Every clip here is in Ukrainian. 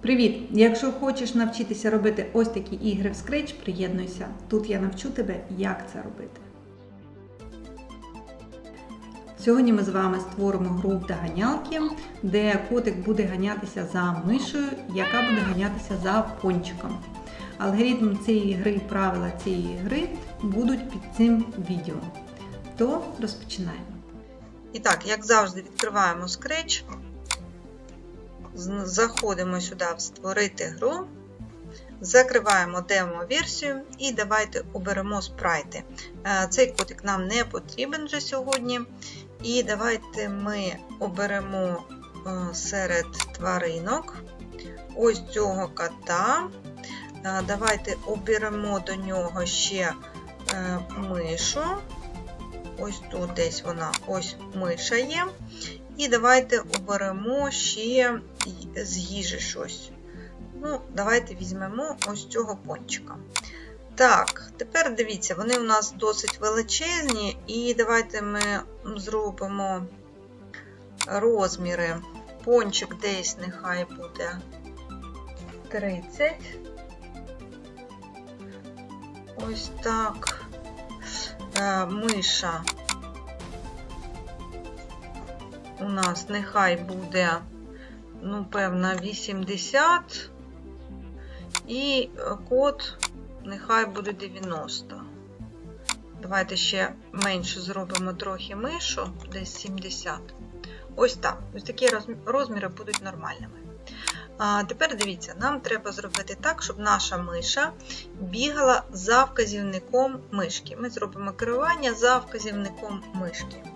Привіт! Якщо хочеш навчитися робити ось такі ігри в Scratch, приєднуйся. Тут я навчу тебе, як це робити. Сьогодні ми з вами створимо гру доганялки, де котик буде ганятися за мишею, яка буде ганятися за пончиком. Алгоритм цієї гри і правила цієї гри будуть під цим відео. То розпочинаємо. І так, як завжди, відкриваємо Scratch, заходимо сюди в Створити гру, закриваємо демо-версію і давайте оберемо спрайти. Е, Цей котик нам не потрібен вже сьогодні. І давайте ми оберемо е, серед тваринок ось цього кота. Е, Давайте оберемо до нього ще мишу. Ось тут десь вона, ось миша є. І давайте оберемо ще з їжі щось. Ну, давайте візьмемо ось цього пончика. Так, тепер дивіться, вони у нас досить величезні, і давайте ми зробимо розміри. Пончик десь нехай буде 30. Ось так. Е, Миша у нас нехай буде, ну, певно, 80. І код нехай буде 90. Давайте ще менше зробимо трохи мишу, десь 70. Ось так. Ось такі розміри будуть нормальними. А тепер дивіться, нам треба зробити так, щоб наша миша бігала за вказівником мишки. Ми зробимо керування за вказівником мишки.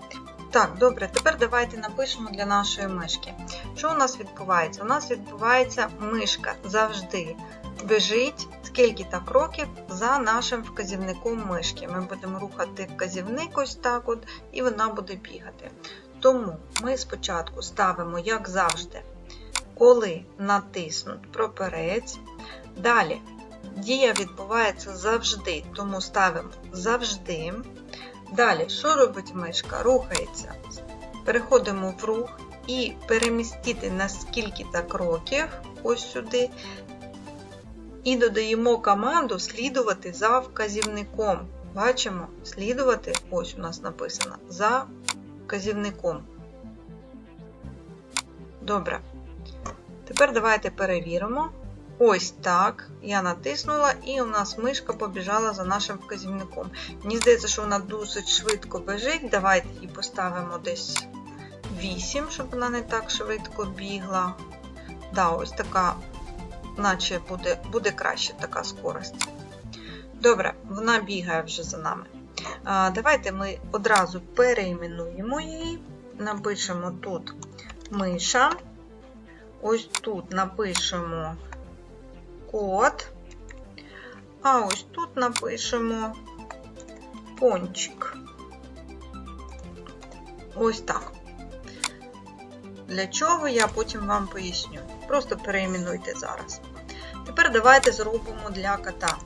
Так, добре, тепер давайте напишемо для нашої мишки. Що у нас відбувається? У нас відбувається мишка завжди біжить скільки так кроків за нашим вказівником мишки. Ми будемо рухати вказівник ось так от, і вона буде бігати. Тому ми спочатку ставимо, як завжди, коли натиснуть проперець. Далі дія відбувається завжди, тому ставимо завжди. Далі, що робить мишка? Рухається. Переходимо в рух і перемістити на скільки так кроків, ось сюди. І додаємо команду слідувати за вказівником. Бачимо, слідувати, ось у нас написано, за вказівником. Добре. Тепер давайте перевіримо. Ось так. Я натиснула, і у нас мишка побіжала за нашим вказівником. Мені здається, що вона досить швидко біжить. Давайте її поставимо десь 8, щоб вона не так швидко бігла. Да, ось така, наче буде, буде краще така скорость. Добре, вона бігає вже за нами. А, давайте ми одразу переіменуємо її. Напишемо тут миша. Ось тут напишемо код. А ось тут напишемо пончик. Ось так. Для чого я потім вам поясню. Просто переіменуйте зараз. Тепер давайте зробимо для кота.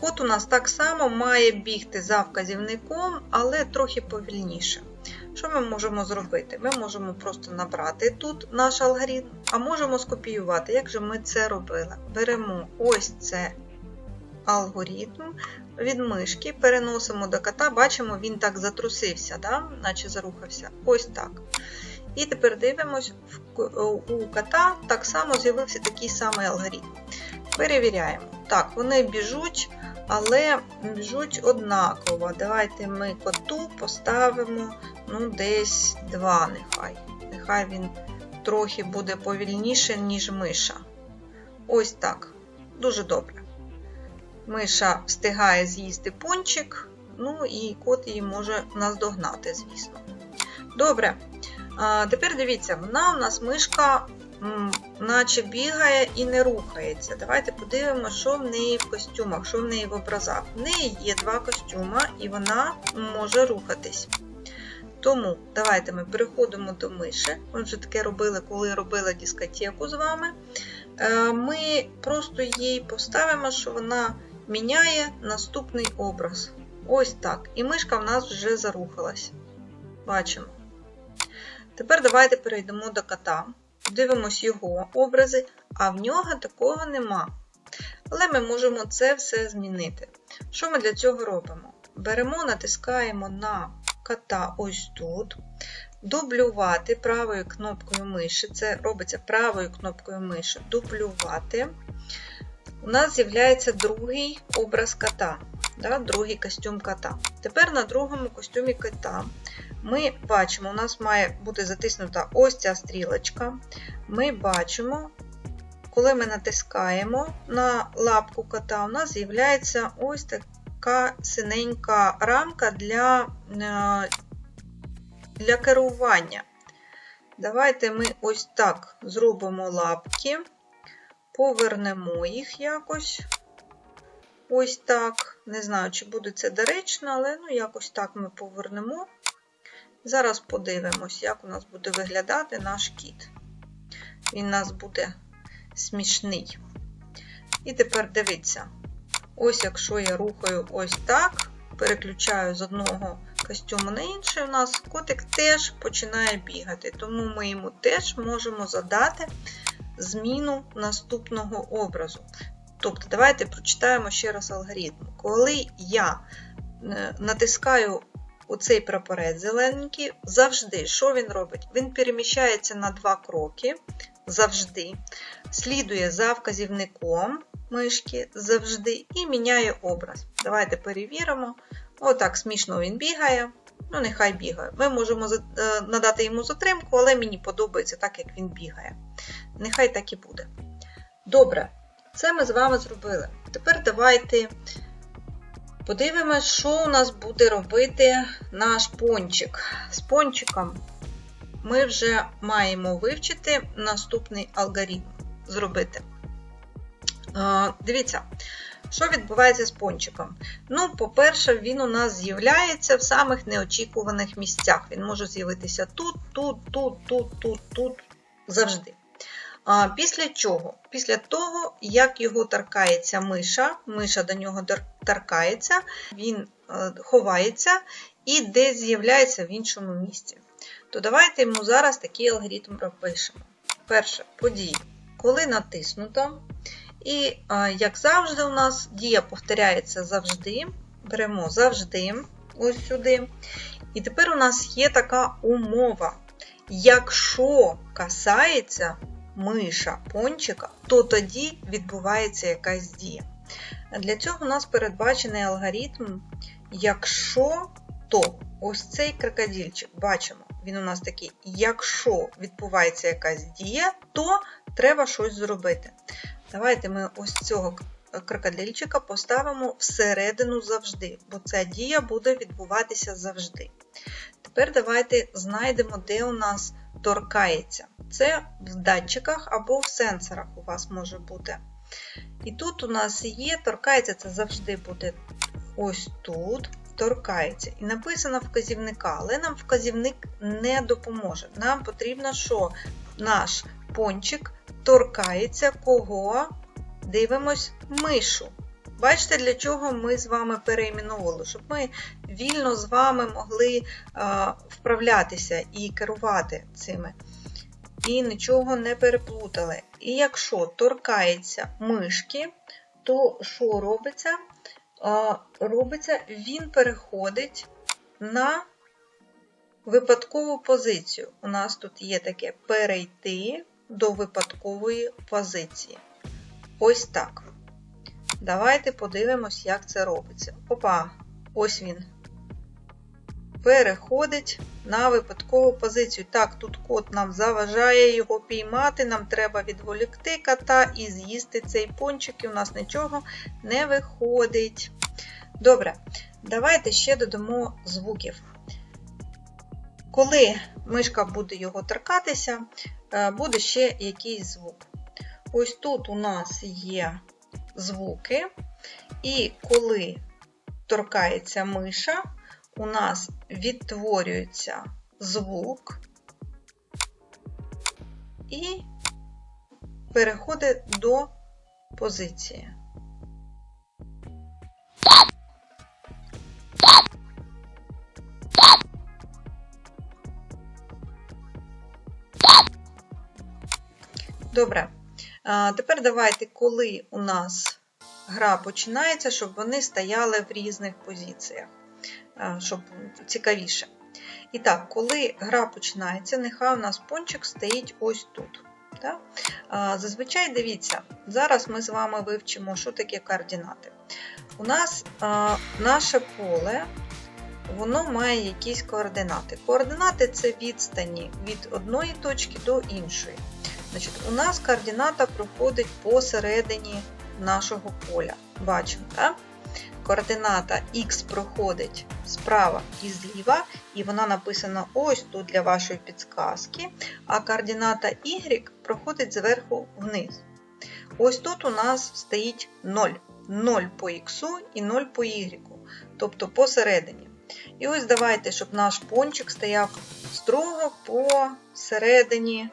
Кот у нас так само має бігти за вказівником, але трохи повільніше. Що ми можемо зробити? Ми можемо просто набрати тут наш алгоритм, а можемо скопіювати. Як же ми це робили? Беремо ось це алгоритм від мишки, переносимо до кота, бачимо, він так затрусився, да? наче зарухався. Ось так. І тепер дивимось, у кота так само з'явився такий самий алгоритм. Перевіряємо. Так, вони біжуть, але біжуть однаково. Давайте ми коту поставимо ну, десь 2 нехай. Нехай він трохи буде повільніше, ніж миша. Ось так. Дуже добре. Миша встигає з'їсти пончик, ну і кот її може наздогнати, звісно. Добре. А, тепер дивіться, вона у нас мишка, м, наче бігає і не рухається. Давайте подивимося, що в неї в костюмах, що в неї в образах. В неї є два костюма, і вона може рухатись. Тому давайте ми переходимо до миші. Ми вже таке робили, коли робила дискотеку з вами. Е, Ми просто їй поставимо, що вона міняє наступний образ. Ось так. І мишка в нас вже зарухалась. Бачимо. Тепер давайте перейдемо до кота. Дивимось його образи, а в нього такого нема. Але ми можемо це все змінити. Що ми для цього робимо? Беремо, натискаємо на кота ось тут, дублювати правою кнопкою миші. Це робиться правою кнопкою миші, дублювати. У нас з'являється другий образ кота, да, другий костюм кота. Тепер на другому костюмі кота ми бачимо, у нас має бути затиснута ось ця стрілочка. Ми бачимо, коли ми натискаємо на лапку кота, у нас з'являється ось така синенька рамка для, е, для керування. Давайте ми ось так зробимо лапки, повернемо їх якось. Ось так. Не знаю, чи буде це доречно, але ну, якось так ми повернемо. Зараз подивимось, як у нас буде виглядати наш кіт. Він у нас буде смішний. І тепер дивіться. Ось якщо я рухаю ось так, переключаю з одного костюму на інший, у нас котик теж починає бігати. Тому ми йому теж можемо задати зміну наступного образу. Тобто, давайте прочитаємо ще раз алгоритм. Коли я е, натискаю оцей прапорець зелененький, завжди, що він робить? Він переміщається на два кроки, завжди, слідує за вказівником мишки завжди і міняє образ. Давайте перевіримо. Отак смішно він бігає. Ну, нехай бігає. Ми можемо е, надати йому затримку, але мені подобається так, як він бігає. Нехай так і буде. Добре, це ми з вами зробили. Тепер давайте подивимось, що у нас буде робити наш пончик. З пончиком ми вже маємо вивчити наступний алгоритм зробити. Дивіться, що відбувається з пончиком. Ну, по-перше, він у нас з'являється в самих неочікуваних місцях. Він може з'явитися тут, тут, тут, тут, тут, тут, завжди. Після чого? Після того, як його торкається миша, миша до нього торкається, він е, ховається і десь з'являється в іншому місці. То давайте йому зараз такий алгоритм пропишемо. Перше, події. Коли натиснуто, і, як завжди, у нас дія повторяється завжди. Беремо завжди, ось сюди. І тепер у нас є така умова. Якщо касається миша пончика, то тоді відбувається якась дія. Для цього у нас передбачений алгоритм, якщо то ось цей крокодильчик, бачимо, він у нас такий, якщо відбувається якась дія, то треба щось зробити. Давайте ми ось цього крокодильчика поставимо всередину завжди, бо ця дія буде відбуватися завжди. Тепер давайте знайдемо, де у нас торкається. Це в датчиках або в сенсорах у вас може бути. І тут у нас є, торкається, це завжди буде ось тут. Торкається. І написано вказівника, але нам вказівник не допоможе. Нам потрібно, що наш пончик торкається кого? Дивимось мишу. Бачите, для чого ми з вами переіменовували, щоб ми вільно з вами могли вправлятися і керувати цими. І нічого не переплутали. І якщо торкається мишки, то що робиться? Робиться, він переходить на випадкову позицію. У нас тут є таке перейти до випадкової позиції. Ось так. Давайте подивимось, як це робиться. Опа, ось він. Переходить на випадкову позицію. Так, тут кот нам заважає його піймати, нам треба відволікти кота і з'їсти цей пончик, і у нас нічого не виходить. Добре, давайте ще додамо звуків. Коли мишка буде його торкатися, е, буде ще якийсь звук. Ось тут у нас є звуки, і коли торкається миша, у нас відтворюється звук і переходить до позиції. Добре. Тепер давайте, коли у нас гра починається, щоб вони стояли в різних позиціях, щоб цікавіше. І так, коли гра починається, нехай у нас пончик стоїть ось тут. Так? Зазвичай дивіться, зараз ми з вами вивчимо, що таке координати. У нас наше поле воно має якісь координати. Координати це відстані від одної точки до іншої. Значить, У нас координата проходить посередині нашого поля. Бачимо, так? Координата Х проходить справа і зліва, і вона написана ось тут для вашої підсказки. А координата Y проходить зверху вниз. Ось тут у нас стоїть 0. 0 по Х і 0 по Y, тобто посередині. І ось давайте, щоб наш пончик стояв строго посередині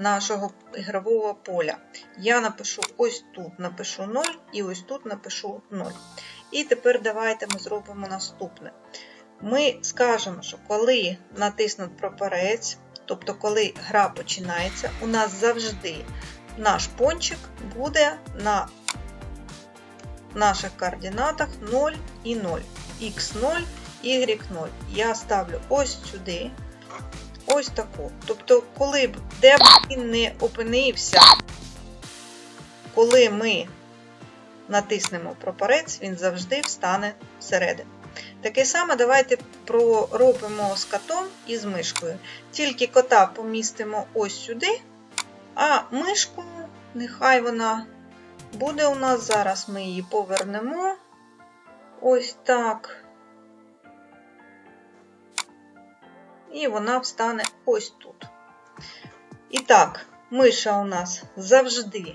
нашого ігрового поля. Я напишу ось тут напишу 0 і ось тут напишу 0. І тепер давайте ми зробимо наступне. Ми скажемо, що коли натиснуть прапорець, тобто коли гра починається, у нас завжди наш пончик буде на наших координатах 0 і 0. Х0, Y0. Я ставлю ось сюди, ось таку. Тобто, коли б де б він не опинився, коли ми натиснемо прапорець, він завжди встане всередину. Таке саме давайте проробимо з котом і з мишкою. Тільки кота помістимо ось сюди, а мишку, нехай вона буде у нас. Зараз ми її повернемо. Ось так. І вона встане ось тут. І так, миша у нас завжди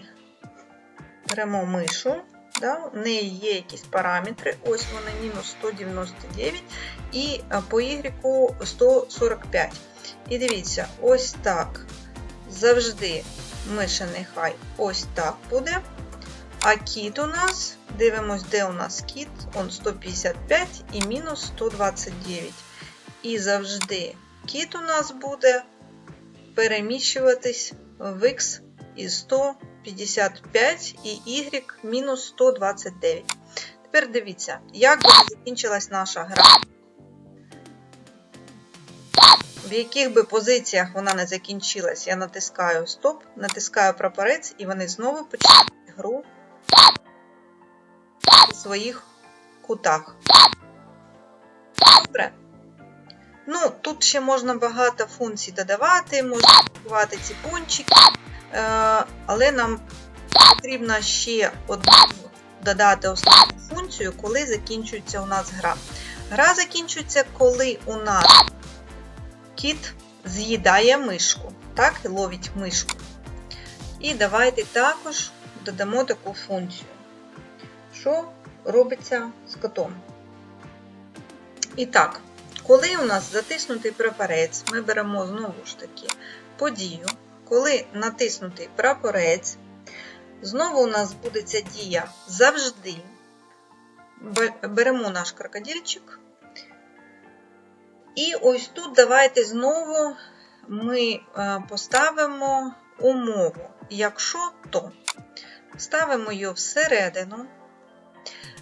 беремо мишу. Да? У неї є якісь параметри, ось вони мінус 199 і по Y 145. І дивіться, ось так. Завжди миша нехай ось так буде. А кіт у нас, дивимось, де у нас кіт, он 155 і мінус 129. І завжди кіт у нас буде переміщуватись в X із 155 і Y мінус 129. Тепер дивіться, як би закінчилась наша гра. В яких би позиціях вона не закінчилась, я натискаю стоп, натискаю прапорець, і вони знову починають гру у своїх кутах. Добре. Ну, тут ще можна багато функцій додавати, можна додавати ці пончики, але нам потрібно ще одну додати основну функцію, коли закінчується у нас гра. Гра закінчується, коли у нас кіт з'їдає мишку, так, і ловить мишку. І давайте також додамо таку функцію, що робиться з котом. І так, коли у нас затиснутий прапорець, ми беремо знову ж таки подію. Коли натиснутий прапорець, знову у нас буде ця дія завжди. Беремо наш крокодильчик. І ось тут давайте знову ми поставимо умову. Якщо то, ставимо її всередину.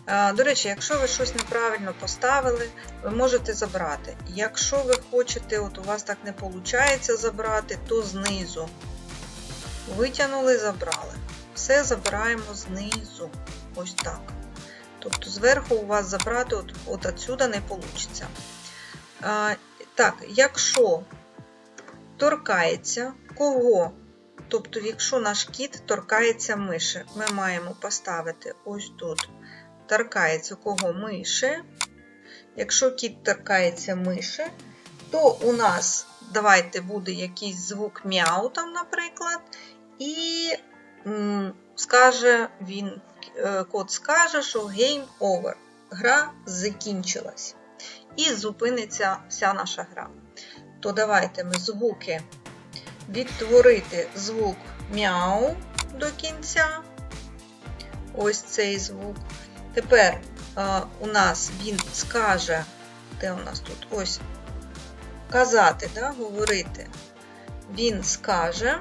До речі, якщо ви щось неправильно поставили, ви можете забрати. Якщо ви хочете, от у вас так не виходить забрати, то знизу. Витягнули, забрали. Все забираємо знизу. Ось так. Тобто, зверху у вас забрати от, от отсюда не вийде. Так, якщо торкається кого? Тобто, якщо наш кіт торкається миші, ми маємо поставити ось тут торкається кого миші. Якщо кіт торкається миші, то у нас, давайте буде якийсь звук мяу, там, наприклад, і скаже він, кот скаже, що game over. Гра закінчилась. І зупиниться вся наша гра. То давайте ми звуки відтворити звук мяу до кінця. Ось цей звук. Тепер у нас він скаже, де у нас тут ось казати, да, говорити, він скаже.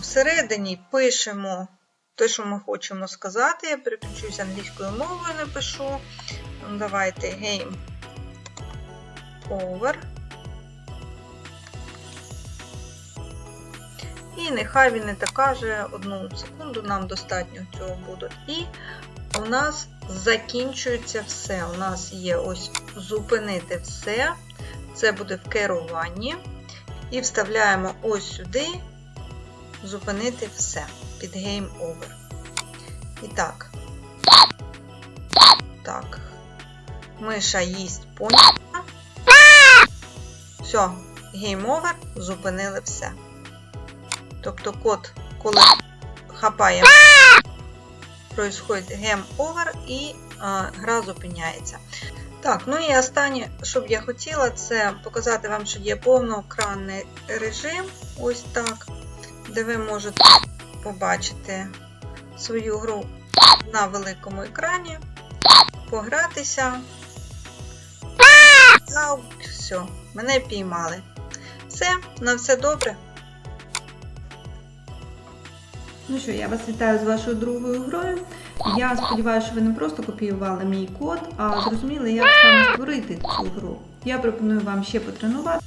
Всередині пишемо те, що ми хочемо сказати. Я переключусь англійською мовою, напишу. Давайте game over. І нехай він не каже одну секунду, нам достатньо цього буде. І у нас закінчується все. У нас є ось зупинити все. Це буде в керуванні. І вставляємо ось сюди зупинити все під Game Over. І так. Так. Миша їсть пончика. Все, Game Over, зупинили все. Тобто код, коли хапає, происходить Game Over і а, гра зупиняється. Так, ну і останнє, що б я хотіла, це показати вам, що є повноекранний режим. Ось так, де ви можете побачити свою гру на великому екрані, погратися. А, все, мене піймали. Все, на все добре. Ну що, я вас вітаю з вашою другою грою. Я сподіваюся, що ви не просто копіювали мій код, а зрозуміли, як саме створити цю гру. Я пропоную вам ще потренувати.